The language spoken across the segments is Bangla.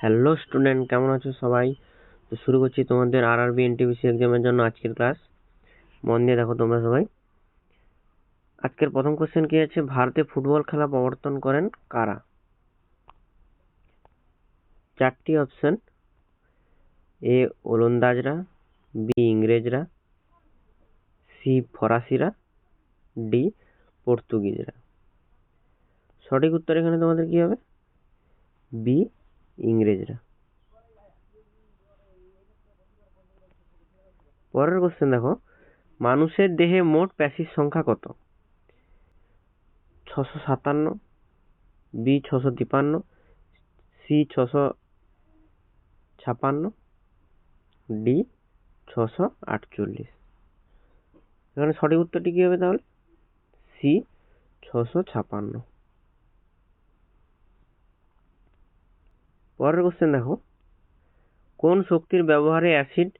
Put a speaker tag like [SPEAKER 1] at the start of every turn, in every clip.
[SPEAKER 1] হ্যালো স্টুডেন্ট কেমন আছো সবাই? তো শুরু করছি তোমাদের আর আরবি এনটিপিসি এক্সামের জন্য আজকের ক্লাস মন দিয়ে দেখো তোমরা সবাই। আজকের প্রথম কোশ্চেন কি আছে? ভারতে ফুটবল খেলা প্রবর্তন করেন কারা? চারটি অপশন এ, ওলন্দাজরা, বি, ইংরেজরা, সি, ফরাসিরা, ডি, পর্তুগিজরা। সঠিক উত্তর এখানে তোমাদের কি হবে? বি ইংরেজরা। পরের কোশ্চেন দেখো, মানুষের দেহে মোট প্যাসির সংখ্যা কত? ছশো সাতান্ন বি ছশো তিপান্ন সি ছশো ছাপান্ন ডি ছশো আটচল্লিশ। এখানে সঠিক উত্তরটি কী হবে তাহলে? সি ছশো ছাপান্ন। পরের কোশ্চেন দেখো। কোন শক্তির ব্যবহারে অ্যাসিড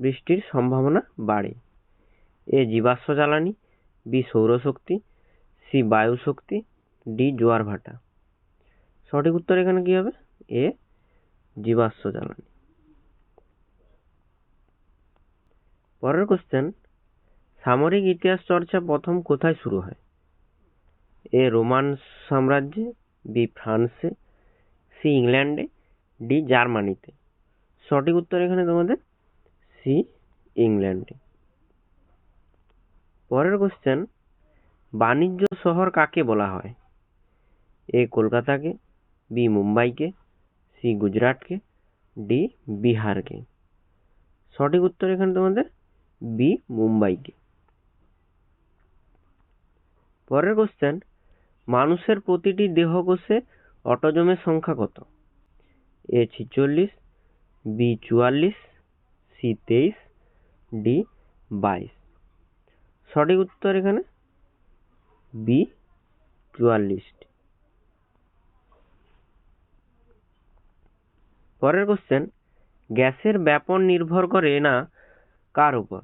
[SPEAKER 1] বৃষ্টির সম্ভাবনা বাড়ে? এ, জীবাশ্ম জ্বালানি, বি সৌরশক্তি সি, বায়ু শক্তি ডি জোয়ার ভাটা। সঠিক উত্তর এখানে কি হবে? এ, জীবাশ্ম জ্বালানি। পরের কোশ্চেন সামরিক ইতিহাস চর্চা প্রথম কোথায় শুরু হয়? এ, রোমান সাম্রাজ্যে, বি, ফ্রান্সে, সি, ইংল্যান্ডে ডি জার্মানিতে। সঠিক উত্তর এখানে তোমাদের সি ইংল্যান্ডে। পরের কোশ্চেন বাণিজ্য শহর কাকে বলা হয়? এ কলকাতাকে, বি মুম্বাইকে, সি গুজরাটকে, ডি বিহারকে। সঠিক উত্তর এখানে তোমাদের বি মুম্বাইকে। পরের কোশ্চেন মানুষের প্রতিটি দেহকোষে অটোজমের সংখ্যা কত? এ ছিচল্লিশ, বি চুয়াল্লিশ, সি তেইশ, ডি বাইশ। সঠিক উত্তর এখানে? বি চুয়াল্লিশটি। পরের কোশ্চেন গ্যাসের ব্যাপন নির্ভর করে না কার উপর?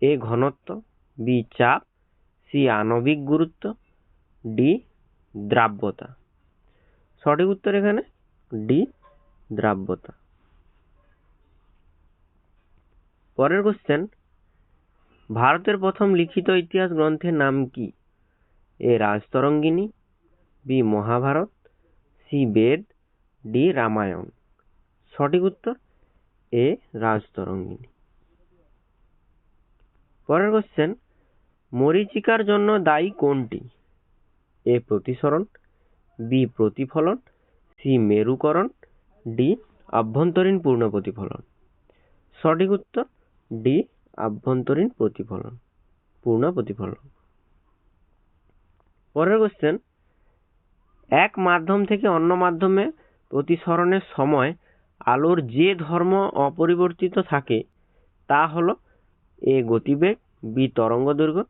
[SPEAKER 1] এ ঘনত্ব, বি চাপ, সি আণবিক গুরুত্ব, ডি দ্রাব্যতা। সঠিক উত্তর এখানে? ডি দ্রাব্যতা। পরের কোশ্চেন ভারতের প্রথম লিখিত ইতিহাস গ্রন্থের নাম কি? A Rajatarangini, B Mahabharata, C Veda, D Ramayana. সঠিক উত্তর, এ রাজতরঙ্গিনী। পরের কোশ্চেন মরীচিকার জন্য দায়ী কোনটি? এ প্রতিসরণ, বি প্রতিফলন সি মেরুকরণ, ডি আভ্যন্তরীণ পূর্ণ প্রতিফলন। সঠিক উত্তর, ডি আভ্যন্তরীণ প্রতিফলন, পূর্ণ প্রতিফলন। পরের কোশ্চেন এক মাধ্যম থেকে অন্য মাধ্যমে প্রতিসরণের সময় আলোর যে ধর্ম অপরিবর্তিত থাকে, তা হল এ গতিবেগ, বি তরঙ্গ দৈর্ঘ্য,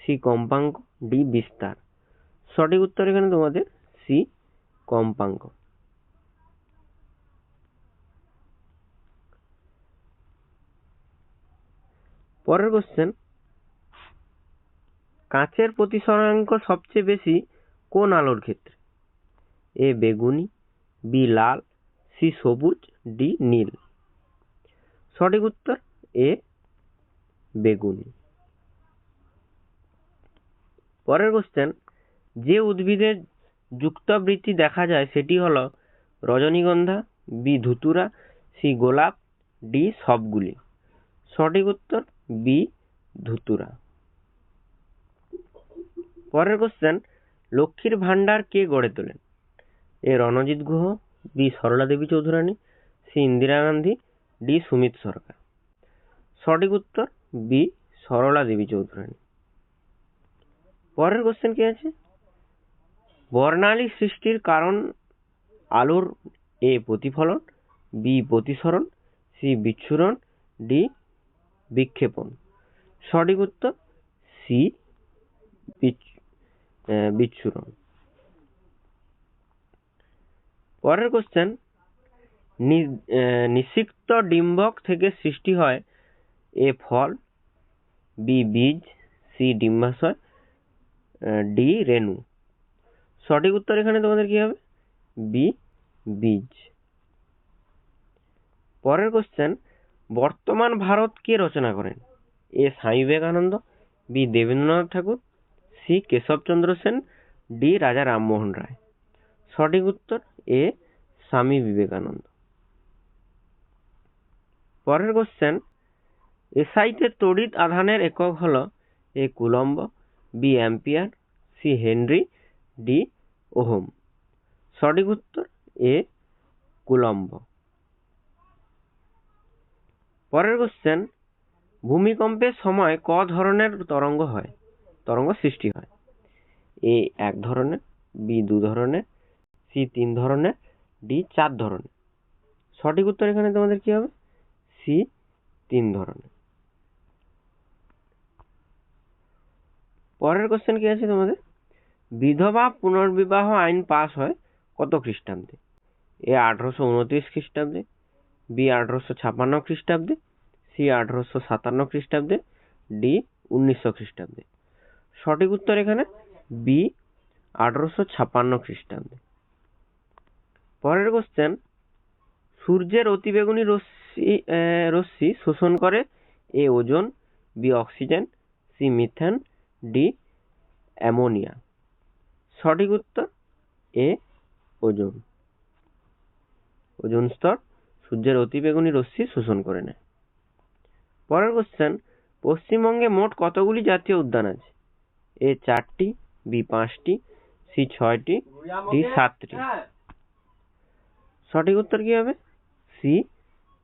[SPEAKER 1] সি কম্পাঙ্ক, ডি বিস্তার। সঠিক উত্তর এখানে তোমাদের সি কম্পাঙ্ক। পরের কোশ্চেন কাঁচের প্রতিসরাঙ্ক সবচেয়ে বেশি কোন আলোর ক্ষেত্রে? এ বেগুনি, বি লাল সি সবুজ ডি নীল। সঠিক উত্তর এ বেগুনি। পরের কোশ্চেন যে উদ্ভিদের যুক্তাবৃত্তি দেখা যায় সেটি হল রজনীগন্ধা, বি ধুতুরা সি গোলাপ ডি সবগুলি। সঠিক উত্তর বি ধুতুরা। পরের কোশ্চেন লক্ষ্মীর ভাণ্ডার কে গড়ে তোলেন? A Ranajit Guha, B Sarala Devi Chaudhurani, C Indira Gandhi, D Sumit Sarkar. সঠিক উত্তর, বি সরলা দেবী চৌধুরানী। পরের কোশ্চেন কি আছে? বর্ণালী সৃষ্টির কারণ আলোর এ প্রতিফলন, বি প্রতিসরণ, সি বিচ্ছুরণ, ডি বিক্ষেপণ। সঠিক উত্তর সি বিচ্ছুরণ। পরের কোশ্চেন নিষিক্ত ডিম্বক থেকে সৃষ্টি হয় এ ফল। বি বীজ। সি ডিম্বাশয়। ডি রেণু। সঠিক উত্তর এখানে তোমাদের কি হবে? বি বীজ। পরের কোশ্চেন বর্তমান ভারত কে রচনা করেন? A Swami Vivekananda, B Debendranath Thakur, C Keshab Chandra Sen, D Raja Rammohan Roy. সঠিক উত্তর এ স্বামী বিবেকানন্দ। পরের কোশ্চেন এসআইতে তড়িৎ আধানের একক হলো A coulomb, B ampere, C henry, D ohm. সঠিক উত্তর এ কুলম্ব। পরের কোশ্চেন ভূমিকম্পের সময় ক ধরনের তরঙ্গ হয়? তরঙ্গ সৃষ্টি হয়। এ এক ধরনের বি দু ধরনের সি তিন ধরনের ডি চার ধরনের। সঠিক উত্তর এখানে তোমাদের কি হবে? সি তিন ধরনের। পরের কোশ্চেন কি আছে তোমাদের? বিধবা পুনর্বিবাহ আইন পাস হয় কত খ্রিস্টাব্দে? এ আঠারোশো উনত্রিশ খ্রিস্টাব্দে বি আঠারোশো ছাপান্ন খ্রিস্টাব্দে সি আঠারোশো সাতান্ন খ্রিস্টাব্দে ডি উনিশশো খ্রিস্টাব্দে। সঠিক উত্তর এখানে বি আঠারোশো ছাপান্ন খ্রিস্টাব্দে। পরের কোশ্চেন সূর্যের অতিবেগুনি রশ্মি রশ্মি শোষণ করে A ozone B oxygen C methane D ammonia. সঠিক উত্তর, এ ওজন। ওজন স্তর সূর্যের অতিবেগুনি রশ্মি শোষণ করে নেয়। পরের কোশ্চেন পশ্চিমবঙ্গে মোট কতগুলি জাতীয় উদ্যান আছে? এ চারটি, বি পাঁচটি, সি ছয়টি, ডি সাতটি। সঠিক উত্তর কি হবে? সি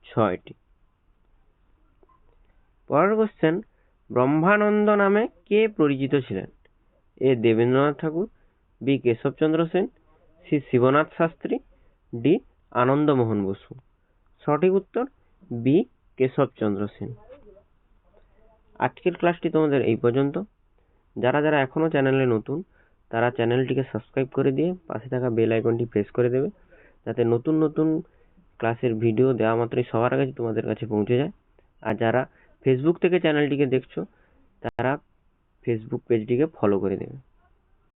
[SPEAKER 1] ছয়টি। পরের কোশ্চেন ব্রহ্মানন্দ নামে কে পরিচিত ছিলেন? A Debendranath Thakur, B Keshab Chandra Sen, C Shivnath Shastri, D Anandamohan Basu. সঠিক উত্তর বি কেশবচন্দ্র সেন। আজকের ক্লাসটি তোমাদের এই পর্যন্ত। যারা যারা এখনও চ্যানেলে নতুন, তারা চ্যানেলটিকে সাবস্ক্রাইব করে দিয়ে পাশে থাকা বেল আইকনটি প্রেস করে দেবে, যাতে নতুন নতুন ক্লাসের ভিডিও দেওয়া মাত্রই সবার আগে তোমাদের কাছে পৌঁছে যায়। আর যারা ফেসবুক থেকে চ্যানেলটিকে দেখছ, তারা ফেসবুক পেজটিকে ফলো করে দেবে।